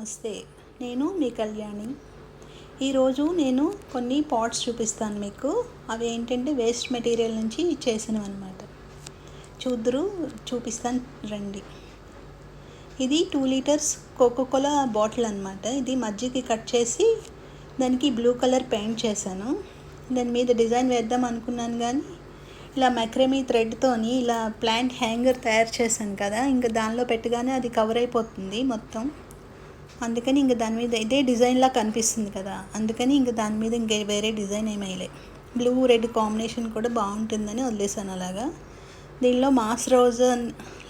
నమస్తే నేను మీ కళ్యాణి. ఈరోజు నేను కొన్ని పాట్స్ చూపిస్తాను మీకు. అవి ఏంటంటే వేస్ట్ మెటీరియల్ నుంచి చేసినవి అనమాట చూద్దరు చూపిస్తాను రండి. ఇది టూ లీటర్స్ కోకోకోలా బాటిల్ అనమాట ఇది మజ్జిగకి కట్ చేసి దానికి బ్లూ కలర్ పెయింట్ చేశాను. దాని మీద డిజైన్ వేద్దాం అనుకున్నాను కానీ ఇలా మెక్రమీ థ్రెడ్తోని ఇలా ప్లాంట్ హ్యాంగర్ తయారు చేశాను కదా ఇంకా దానిలో పెట్టగానే అది కవర్ అయిపోతుంది మొత్తం. అందుకని ఇంక దాని మీద ఇదే డిజైన్లా కనిపిస్తుంది కదా అందుకని ఇంక దాని మీద ఇంక వేరే డిజైన్ ఏమైలే బ్లూ రెడ్ కాంబినేషన్ కూడా బాగుంటుందని వదిలేసాను అలాగా. దీనిలో మాస్ రోజ్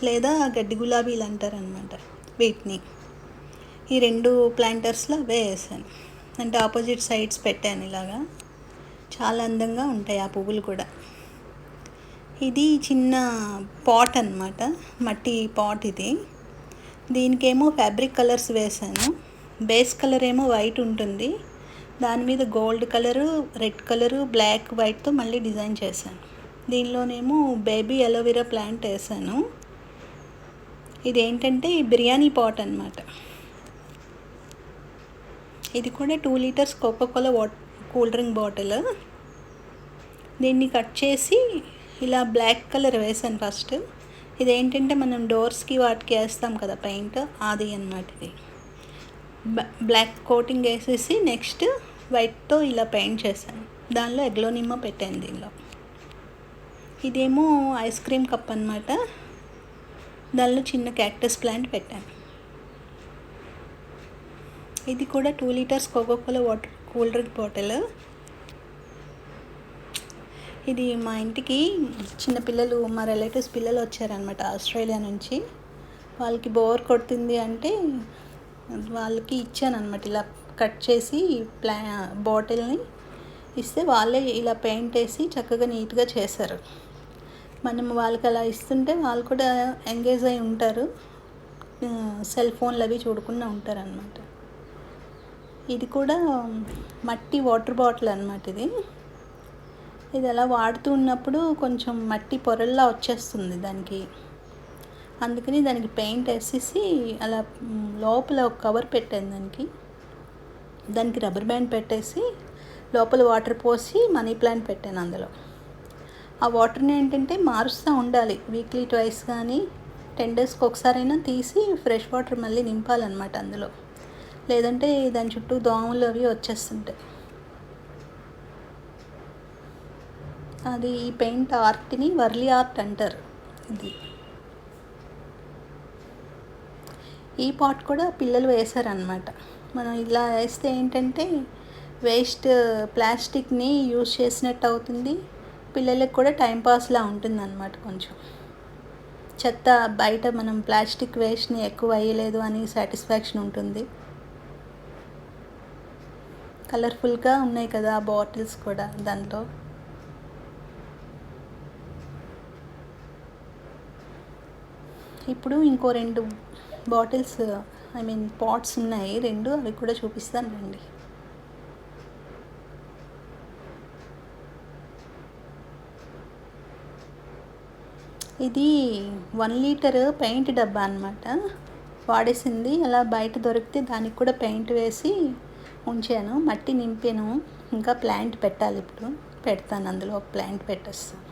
లేదా గడ్డి గులాబీలు అంటారనమాట వీటిని. ఈ రెండు ప్లాంటర్స్లో అవే వేసాను. అంటే ఆపోజిట్ సైడ్స్ పెట్టాను ఇలాగా. చాలా అందంగా ఉంటాయి ఆ పువ్వులు కూడా. ఇది చిన్న పాట్ అనమాట మట్టి పాట్ ఇది. దీనికేమో ఫ్యాబ్రిక్ కలర్స్ వేసాను బేస్ కలర్ ఏమో వైట్ ఉంటుంది. దాని మీద gold colour red colour black వైట్తో మళ్ళీ డిజైన్ చేశాను. దీనిలోనేమో బేబీ అలోవెరా ప్లాంట్ వేసాను ఇది ఏంటంటే బిర్యానీ పాట్ అనమాట ఇది కూడా two litres Coca Cola what cool drink bottle దీన్ని కట్ చేసి ఇలా బ్లాక్ కలర్ వేసాను ఫస్ట్ ఇదేంటంటే మనం డోర్స్కి వాటికి వేస్తాం కదా పెయింట్ అది అనమాట ఇది. బ్లాక్ కోటింగ్ వేసేసి నెక్స్ట్ వైట్తో ఇలా పెయింట్ చేశాను. దానిలో ఎగ్లోనిమ్మ పెట్టాను దీనిలో. ఇదేమో ఐస్ క్రీమ్ కప్ అనమాట దానిలో చిన్న క్యాక్టస్ ప్లాంట్ పెట్టాను. ఇది కూడా two litres Coca Cola water cool drink bottle. ఇది మా ఇంటికి చిన్న పిల్లలు మా రిలేటివ్స్ పిల్లలు వచ్చారనమాట ఆస్ట్రేలియా నుంచి. వాళ్ళకి బోర్ కొడుతుంది అంటే వాళ్ళకి ఇచ్చానమాట ఇలా కట్ చేసి ప్లా బాటిల్ని ఇస్తే వాళ్ళే ఇలా పెయింట్ వేసి చక్కగా నీట్గా చేశారు. మనం వాళ్ళకి అలా ఇస్తుంటే వాళ్ళు కూడా ఎంగేజ్ అయి ఉంటారు. సెల్ ఫోన్లు అవి చూడకుండా ఉంటారు అనమాట ఇది కూడా మట్టి వాటర్ బాటిల్ అనమాట ఇది. ఇది అలా వాడుతూ ఉన్నప్పుడు కొంచెం మట్టి పొరల్లా వచ్చేస్తుంది దానికి. అందుకని దానికి పెయింట్ వేసేసి అలా లోపల ఒక కవర్ పెట్టాను దానికి. దానికి రబ్బర్ బ్యాండ్ పెట్టేసి లోపల వాటర్ పోసి మనీ ప్లాంట్ పెట్టాను అందులో. ఆ వాటర్ని ఏంటంటే మారుస్తూ ఉండాలి. వీక్లీ ట్వైస్ కానీ టెన్ డేస్కి ఒకసారైనా తీసి ఫ్రెష్ వాటర్ మళ్ళీ నింపాలన్నమాట అందులో. లేదంటే దాని చుట్టూ దోమలు అవి వచ్చేస్తుంటాయి. అది ఈ పెయింట్ ఆర్ట్ని వర్లీ ఆర్ట్ అంటారు. ఇది ఈ పాట్ కూడా పిల్లలు వేశారనమాట మనం ఇలా వేస్తే ఏంటంటే వేస్ట్ ప్లాస్టిక్ని యూజ్ చేసినట్టు అవుతుంది. పిల్లలకు కూడా టైంపాస్లా ఉంటుంది అనమాట కొంచెం. చెత్త బయట మనం ప్లాస్టిక్ వేస్ట్ని ఎక్కువ వేయలేదు అని సాటిస్ఫాక్షన్ ఉంటుంది. కలర్ఫుల్గా ఉన్నాయి కదా ఆ బాటిల్స్ కూడా దాంట్లో. ఇప్పుడు ఇంకో రెండు బాటిల్స్ ఐ మీన్ పాట్స్ ఉన్నాయి. రెండు అవి కూడా చూపిస్తాను రండి. ఇది వన్ లీటర్ పెయింట్ డబ్బా అనమాట వాడేసింది. అలా బయట దొరికితే దానికి కూడా పెయింట్ వేసి ఉంచాను. మట్టి నింపాను. ఇంకా ప్లాంట్ పెట్టాలి ఇప్పుడు. పెడతాను. అందులో ఒక ప్లాంట్ పెట్టేస్తాను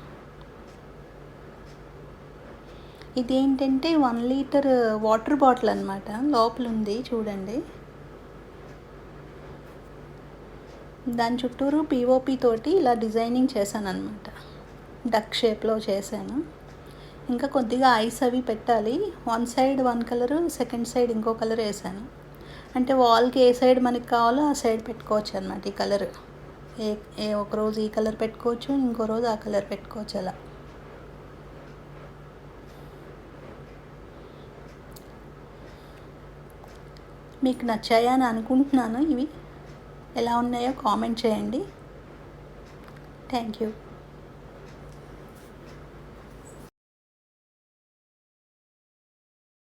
ఇది ఏంటంటే వన్ లీటర్ వాటర్ బాటిల్ అనమాట లోపల ఉంది చూడండి. దాని చుట్టూరు పిఓపి తోటి ఇలా డిజైనింగ్ చేశాను అనమాట డక్ షేప్లో చేశాను. ఇంకా కొద్దిగా ఐస్ అవి పెట్టాలి. One side one colour second side ఇంకో కలర్ వేసాను అంటే వాల్కి ఏ సైడ్ మనకి కావాలో ఆ సైడ్ పెట్టుకోవచ్చు అనమాట ఈ కలర్. ఏ ఏ ఒక రోజు ఈ కలర్ పెట్టుకోవచ్చు ఇంకో రోజు ఆ కలర్ పెట్టుకోవచ్చు అలా. మీకు నచ్చాయా అని అనుకుంటున్నాను. ఇవి ఎలా ఉన్నాయో కామెంట్ చేయండి. Thank you.